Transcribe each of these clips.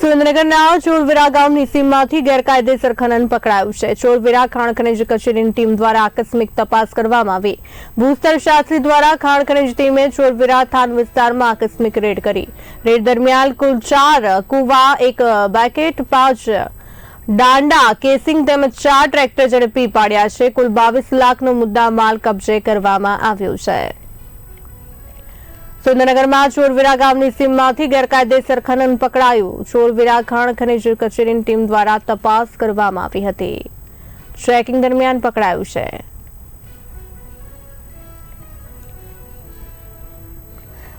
સુરેન્દ્રનગરના ચોરવીરા ગામની સીમમાંથી ગેરકાયદેસર ખનન પકડાયું છે. ચોરવીરા ખાણ ખનિજ કચેરીની ટીમ દ્વારા આકસ્મિક તપાસ કરવામાં આવી. ભૂસ્તર શાસ્ત્રી દ્વારા ખાણ ખનિજ ટીમે ચોરવીરા થાન વિસ્તારમાં આકસ્મિક રેડ કરી. રેડ દરમિયાન કુલ ચાર કુવા, એક બેકેટ, પાંચ દાંડા, કેસિંગ તેમજ ચાર ટ્રેક્ટર ઝડપી પાડ્યા છે. કુલ બાવીસ લાખનો મુદ્દા માલ કબજે કરવામાં આવ્યો છે. સુરેન્દ્રનગરમાં ચોરવીરા ગામની સીમમાંથી ગેરકાયદેસર ખનન પકડાયું. ચોરવીરા ખાણ ખનિજ કચેરીની ટીમ દ્વારા તપાસ કરવામાં આવી હતી. ટ્રેકિંગ દરમિયાન પકડાયું છે.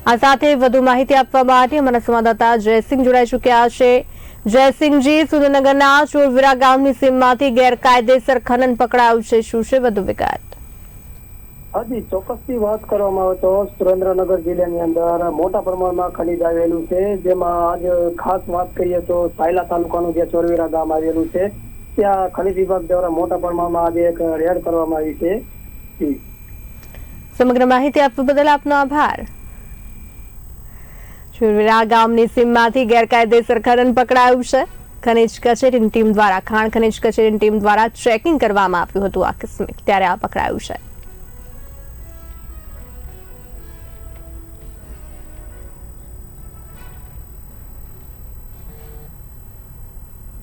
આ સાથે વધુ માહિતી આપવા માટે અમારા સંવાદદાતા જયસિંહ જોડાઈ ચૂક્યા છે. જયસિંહજી, સુરેન્દ્રનગરના ચોરવીરા ગામની સીમમાંથી ગેરકાયદેસર ખનન પકડાયું છે. શું છે વધુ વિગત? હાજી ચોક્કસથી વાત કરવામાં આવે તો સુરેન્દ્રનગર જિલ્લાની અંદર મોટા પ્રમાણમાં ખનીજ આવેલું છે. જેમાં આજ ખાસ વાત કરીએ તો સાયલા તાલુકાનું જે ચોરવીરા ગામ આવેલું છે, ત્યાં ખનીજ વિભાગ દ્વારા મોટા પ્રમાણમાં આજે એક રેડ કરવામાં આવી છે. સમગ્ર માહિતી આપવા બદલ આપનો આભાર. ચોરવીરા ગામની સીમમાંથી ગેરકાયદેસર ખનન પકડાયું છે. ખનિજ કચેરીની ટીમ દ્વારા, ખાણ ખનિજ કચેરીની ટીમ દ્વારા ચેકિંગ કરવામાં આવ્યું હતું આકસ્મિક ત્યારે આ પકડાયું છે.